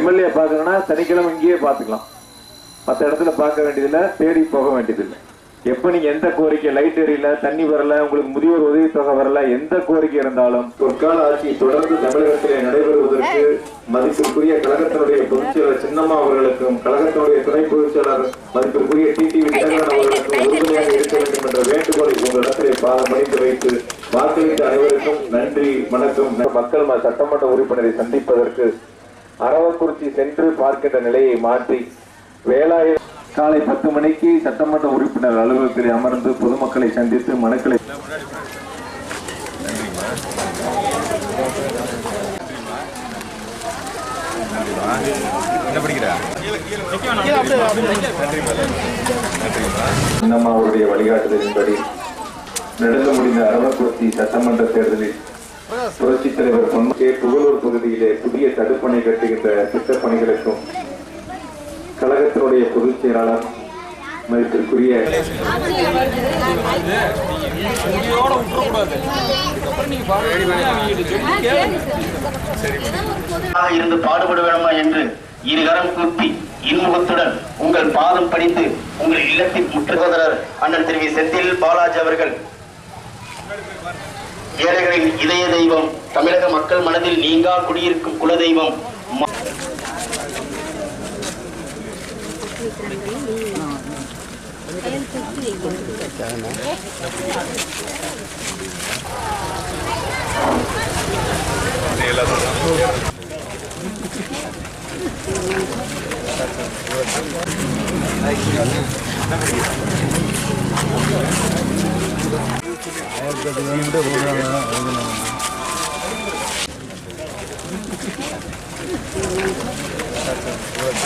MLA பார்க்கணும்னா சனிக்கிழமை இங்கேயே பார்த்துக்கலாம். மற்ற இடத்துல பார்க்க வேண்டியதில்லை தேடி போக வேண்டியதில்லை. எப்ப நீங்க எந்த கோரிக்கை லைட் எரியல தண்ணி வரல உங்களுக்கு முதியோர் உதவித்தொகை வரல எந்த கோரிக்கை இருந்தாலும் பொற்கால ஆட்சி தொடர்ந்து தமிழகத்திலே நடைபெறுவதற்கு மதிப்பிற்குரிய கழகத்தினுடைய பொதுச்செயலர் சின்னம்மா அவர்களுக்கும் கழகத்தினுடைய துணை பொதுச்செயலர் மதிப்பிற்குரிய டிடிவி தினகரன் அவர்களுக்கும் உறுதுணையாக இருக்க வேண்டும் என்ற வேண்டுகோளை உங்களிடத்திலே பாதம் அணிந்து வைத்து வாக்களித்த அனைவருக்கும் நன்றி வணக்கம். மக்கள் சட்டமன்ற உறுப்பினரை சந்திப்பதற்கு கள்ளக்குறிச்சி சென்று பார்க்கின்ற நிலையை மாற்றி வேலாயுத காலை பத்து மணிக்கு சட்டமன்ற உறுப்பினர் அலுவலகத்தில் அமர்ந்து பொதுமக்களை சந்தித்து மனுக்களை அவருடைய வழிகாட்டுதலின்படி நடந்து முடிந்த அரவக்குறிச்சி சட்டமன்ற தேர்தலில் புரட்சித் தலைவர் பொன்முகே புகழூர் பகுதியிலே புதிய தடுப்பணை கட்டுகின்ற திட்டப் பணிகளுக்கும் கழகத்தினுடைய பொதுச் செயலாளர் மதிப்பிற்குரிய இருந்து பாடுபட வேண்டுமா என்று இருகரம் கூப்பி இன்முகத்துடன் உங்கள் பாதம் படித்து உங்கள் இல்லத்தின் முற்றுகோதரர் அண்ணன் திருவி செந்தில் பாலாஜி அவர்கள் ஏழைகளின் இதய தெய்வம் தமிழக மக்கள் மனதில் நீங்கா குடியிருக்கும் குலதெய்வம் you. ஆயிரத்தி